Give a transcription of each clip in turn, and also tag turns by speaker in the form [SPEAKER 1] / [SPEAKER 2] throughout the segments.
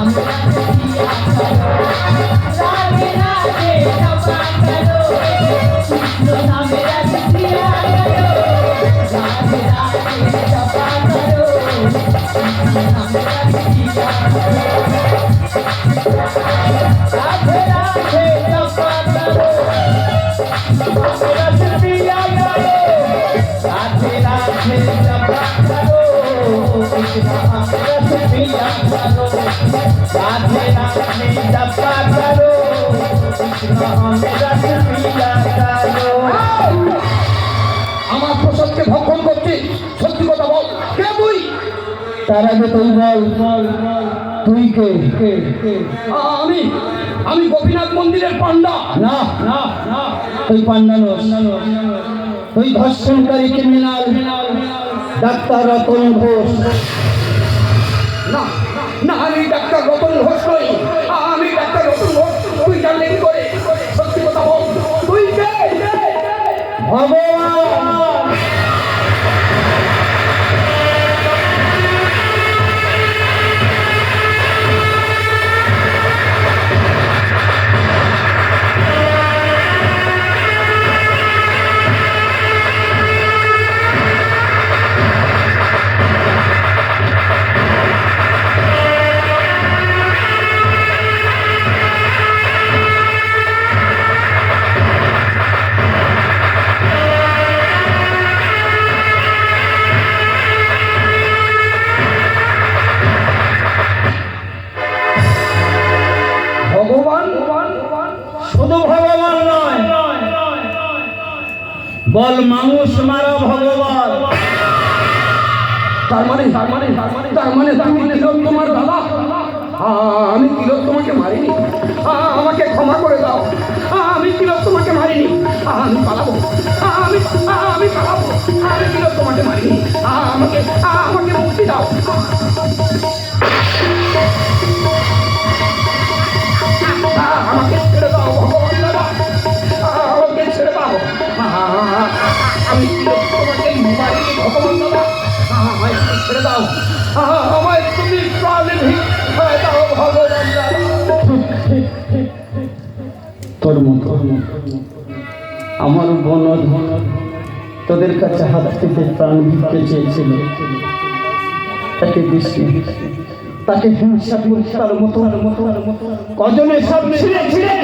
[SPEAKER 1] আমরা
[SPEAKER 2] তার আগে তুই বল। তুই কে?
[SPEAKER 1] আমি আমি গোপীনাথ মন্দিরের পান্ডা
[SPEAKER 2] না না না। তুই পান্ডানোস তুই ধর্ষণকারী ক্রিমিনাল ডাক্তার রতন ঘোষ।
[SPEAKER 1] না না আমি ডাক্তার রতন ঘোষ নই। আমি ডাক্তার রতন ঘোষ। তুই জানলে কি করে? সত্যি কথা বল। তুই কে?
[SPEAKER 2] ভগবান বল মানুষ মারা ভগবান।
[SPEAKER 1] তার মানে তার মানে তার মানে মানে তোমার তিলোত্তমার দাদা আমি আমি তোমাকে মারিনি। আমাকে ক্ষমা করে দাও। আমি আমি তোমাকে মারিনি।
[SPEAKER 2] আমার বন তোদের কাছে হাত থেকে প্রাণ ভিক্ষে চেয়েছিল। তাকে দৃষ্টি তাকে হিংসা করে তার মতো কজনে সব ছিঁড়ে ছিঁড়ে?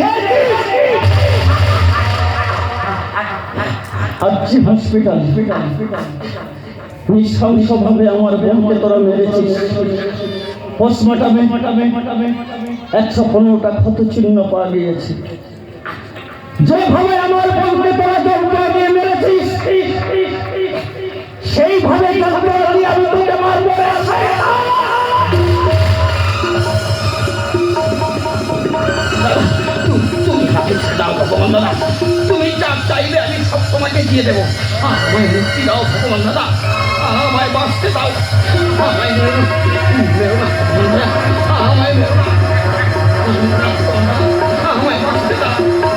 [SPEAKER 2] আজকে হসপিটাল নৃশংসভাবে আমার বোনকে তোরা মেরেছিস। পোস্টমর্টমে একশো পনেরোটা ক্ষত চিহ্ন পাওয়া গিয়েছে। যেভাবে আমার বোনকে তোরা জমকা দিয়ে মেরেছিস, সেইভাবে আমি তোকে মারবো
[SPEAKER 1] তুমি যা চাইবে, আমি তোমাকে দিয়ে দেবো আমায় মুক্তি দাও ভগবান দাদা আমায় বাঁচতে দাও আমায় মেরো না মেরো না ভগবান দাদা আমায় মেরো না আমায় বাঁচতে দাও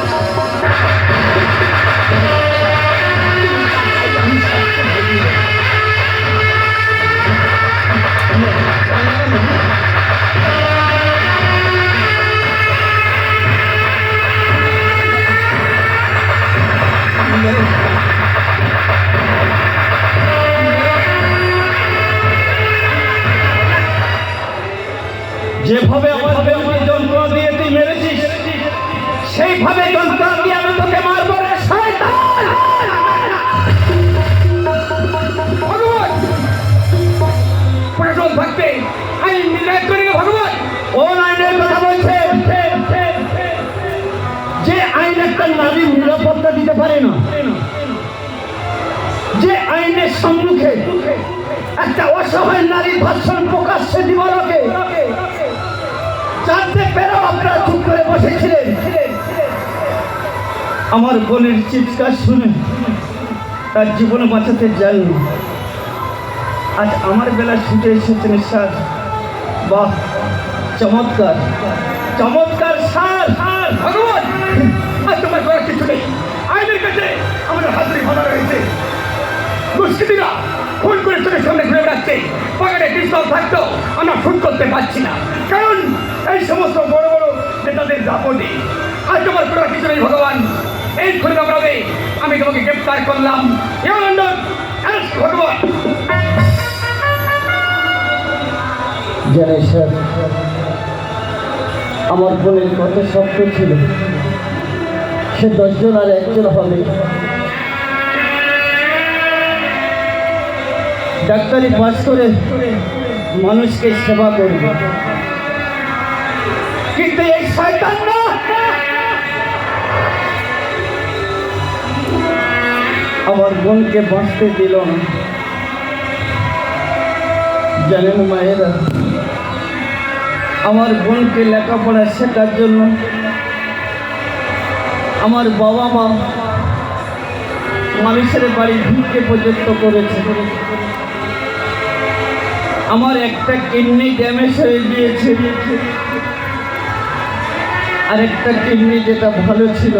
[SPEAKER 1] থাকতে আইন নির্ণয় করে ভগবান।
[SPEAKER 2] কোন আইনের কথা বলছে। যে আইন একটা নারীর নিরাপত্তা দিতে পারে না, যে আইনের সম্মুখে একটা অসহায় নারী ভাষণ প্রকাশ্যে দিবলকে জানতে পেরেও আপনারা চুপ করে বসেছিলেন। আমার বোনের চিৎকার শুনে তার জীবনে বাঁচাতে যাননি আজ আমার বেলা ছুটে এসেছেন স্যার। বাহ, চমৎকার। চমৎকার, স্যার! স্যার,
[SPEAKER 1] ভগবান! আর তোমার করার কিছু নেই। আইনের কাছে আমাদের হাতুড়ি ভালো রয়েছে। দুষ্কৃতীরা খুন করে চোখের সামনে ঘুরে বেড়াচ্ছে। পকেটে পিস্তল থাকতো, আমরা খুন করতে পারছি না। কারণ এই সমস্ত বড় বড় নেতাদের দাপটে। আর তোমার করার কিছু নেই, ভগবান। এই খুনের অপরাধে আমি তোমাকে গ্রেপ্তার করলাম। ইয়া ভগবান।
[SPEAKER 2] জানে স্যার আমার বোনের কত স্বপ্ন ছিল। সে দশজন আর একজন হবে। ডাক্তারি পাস করে মানুষকে সেবা করবে। কিন্তু এই শয়তান না। আমার বোনকে বাঁচতে দিল না। জানেন মায়েরা আমার বোনকে লেখাপড়া শেখার জন্য। আমার বাবা মা মানুষের বাড়ি ভিড়কে পর্যন্ত করেছে। আমার একটা কিডনি ড্যামেজ হয়ে গিয়েছে। আর একটা কিডনি যেটা ভালো ছিল,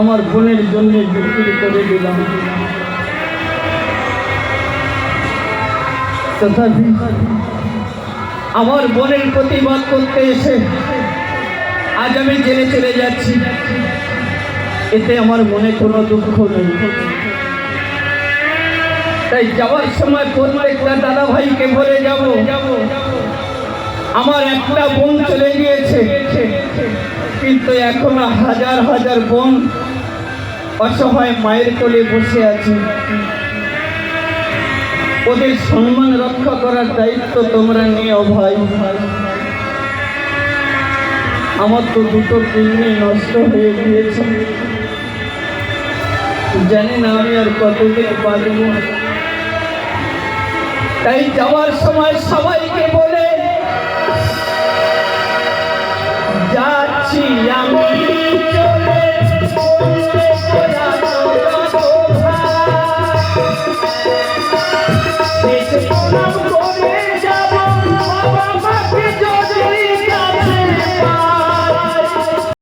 [SPEAKER 2] আমার বোনের জন্য বিক্রি করে দিলাম। তথাপি আমার বোনের প্রতিবাদ করতে এসে আজ আমি জেলে চলে যাচ্ছি। এতে আমার মনে কোনো দুঃখ নেই। তাই যাওয়ার সময় প্রত্যেকটা দাদা ভাইকে বলে যাব, আমার একটা বোন চলে গিয়েছে, কিন্তু এখনও হাজার হাজার বোন অসহায় মায়ের কোলে বসে আছে। ওদের সম্মান রক্ষা করার দায়িত্ব তোমরা নিও ভাই। আমার তো দুটো কিডনি নষ্ট হয়ে গিয়েছে। জানি না আমি আর কতদিন বাঁচব। তাই যাওয়ার সময় সবাইকে বলে, যাচ্ছি আমি।